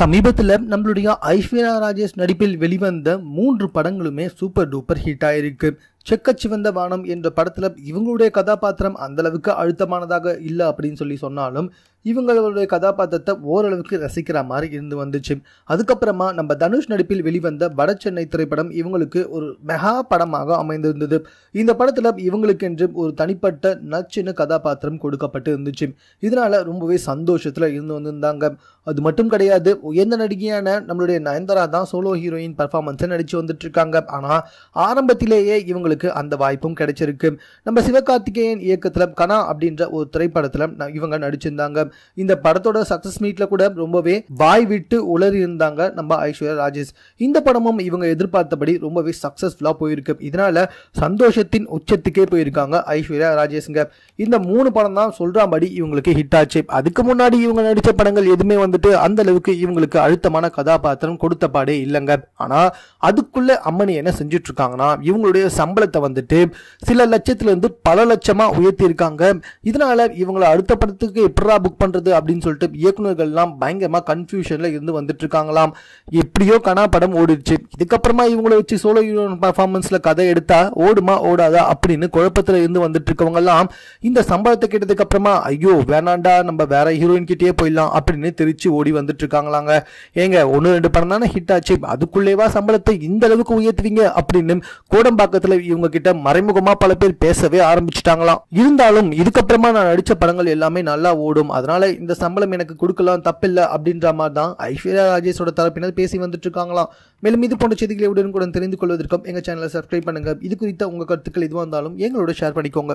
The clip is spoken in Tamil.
சமீபத்தில் நம்மளுடைய ஐஸ்வர்யா ராஜேஷ் நடிப்பில் வெளிவந்த மூன்று படங்களுமே சூப்பர் டூப்பர் ஹிட் ஆயிருக்கு. செக்கச்சிவந்த வானம் என்ற படத்தில் இவங்களுடைய கதாபாத்திரம் அந்தளவுக்கு அழுத்தமானதாக இல்லை அப்படின்னு சொல்லி சொன்னாலும் இவங்களுடைய கதாபாத்திரத்தை ஓரளவுக்கு ரசிக்கிற மாதிரி இருந்து வந்துச்சு. அதுக்கப்புறமா நம்ம தனுஷ் நடிப்பில் வெளிவந்த வட சென்னை திரைப்படம் இவங்களுக்கு ஒரு மெகா படமாக அமைந்திருந்தது. இந்த படத்தில் இவங்களுக்கு என்று ஒரு தனிப்பட்ட நச்சுன்னு கதாபாத்திரம் கொடுக்கப்பட்டு இருந்துச்சு. இதனால் ரொம்பவே சந்தோஷத்தில் இருந்து வந்திருந்தாங்க. அது மட்டும் கிடையாது உயர்ந்த நடிகையான நம்மளுடைய நயன்தாரா தான் சோலோ ஹீரோயின் பர்ஃபார்மன்ஸை நடித்து வந்துட்டு இருக்காங்க. ஆனால் ஆரம்பத்திலேயே இவங்களுக்கு அந்த வாய்ப்பும் கிடைச்சிருக்கு. நம்ம சிவகார்த்திகேயன் இயக்கத்தில் கனா அப்படின்ற ஒரு திரைப்படத்தில் இவங்க நடிச்சிருந்தாங்க. இந்த படத்தோட சக்சஸ் மீட்ல கூட ரொம்பவே வாய் விட்டு உளறி இருந்தாங்க நம்ம ஐஸ்வர்யா ராஜேஷ். இந்த படமும் இவங்க எதிர்பார்த்தபடி ரொம்பவே சக்சஸ்ஃபுல்லா போயிருக்கு. இதனால சந்தோஷத்தின் உச்சத்துக்கே போயிருக்காங்க ஐஸ்வர்யா ராஜேஷ்ங்க. இந்த மூணு படம் தான் சொல்றாபடி இவங்களுக்கு ஹிட் ஆச்சு. அதுக்கு முன்னாடி இவங்க நடிச்ச படங்கள் எதுவுமே வந்துட்டு அந்த அளவுக்கு இவங்களுக்கு அழுத்தமான கதாபாத்திரம் கொடுத்த பாடே இல்லைங்க. ஆனா அதுக்குள்ள அம்மனி என்ன செஞ்சுட்டு இருக்காங்கன்னா இவங்களுடைய சம்பளத்தை வந்துட்டு சில லட்சத்துல இருந்து பல லட்சமா உயர்த்தியிருக்காங்க. இதனால் இதனால இவங்களை அடுத்த படத்துக்கு எப்படா புக் பண்றது அப்படின்னு சொல்லிட்டு இயக்குநர்கள்லாம் பயங்கரமா கன்ஃபியூஷனில் இருந்து வந்துட்டு இருக்காங்களாம் எப்படியோ கனா படம் ஓடிடுச்சு. இதுக்கப்புறமா இவங்களை வச்சு சோலோ ஹீரோயின் பர்ஃபார்மன்ஸ்ல கதை எடுத்தா ஓடுமா ஓடாதா அப்படின்னு குழப்பத்துல இருந்து வந்துட்டு இருக்கவங்க எல்லாம் இந்த சம்பளத்தை கேட்டதுக்கு அப்புறமா ஐயோ வேணாண்டா நம்ம வேற ஹீரோயின் கிட்டே போயிடலாம் அப்படின்னு திருச்சி ஓடி வந்துட்டு இருக்காங்களாங்க ஏங்க ஒன்று ரெண்டு படம் தானே ஹிட் ஆச்சு. அதுக்குள்ளேவா சம்பளத்தை இந்த அளவுக்கு உயர்த்துவீங்க அப்படின்னு கோடம்பாக்கத்துல இவங்க கிட்ட மறைமுகமா பல பேர் பேசவே ஆரம்பிச்சிட்டாங்களாம். இருந்தாலும் இதுக்கப்புறமா நான் நடிச்ச படங்கள் எல்லாமே நல்லா ஓடும். அதனால இந்த சம்பளம் எனக்கு கொடுக்கலாம் தப்பில்லை அப்படின்ற மாதிரி தான் ஐஸ்வர்யா ராஜேஷோட தரப்பினர் பேசி வந்துட்டு இருக்காங்களாம் மேலும் இது போன்ற செய்திகளை உடனுக்குடன் தெரிந்து கொள்வதற்கும் எங்க சேனலை சப்ஸ்கிரைப் பண்ணுங்க. இது குறித்த உங்க கருத்துக்கள் எதுவாக இருந்தாலும் எங்களோட ஷேர் பண்ணிக்கோங்க.